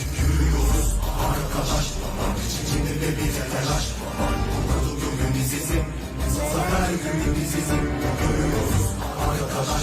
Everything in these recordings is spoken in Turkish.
Yürüyoruz arkadaş Aman içinde de bir telaş Aman kutlu günümüz bizim Zafer günümüz bizim Görüyoruz arkadaş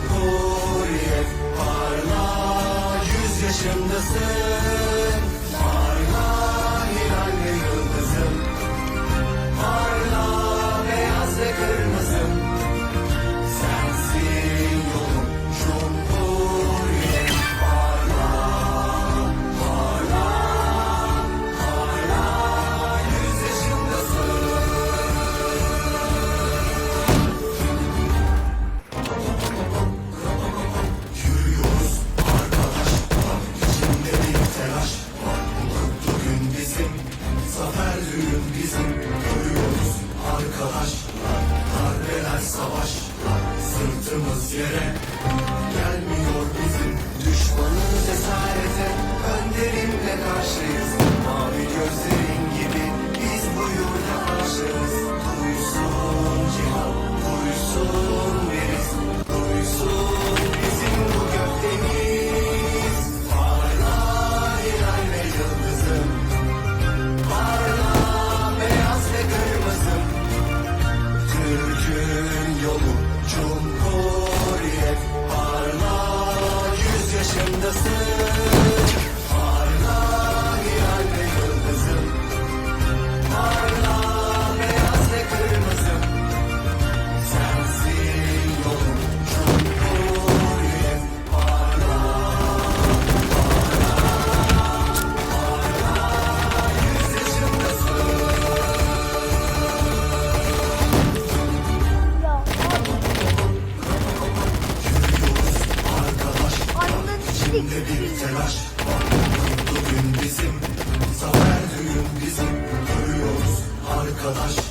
Yüz Sırtımız yere. Gelmiyor içinde bir telaş Mutlu bizim Zafer düğün bizim. Görüyoruz arkadaş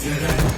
Yeah.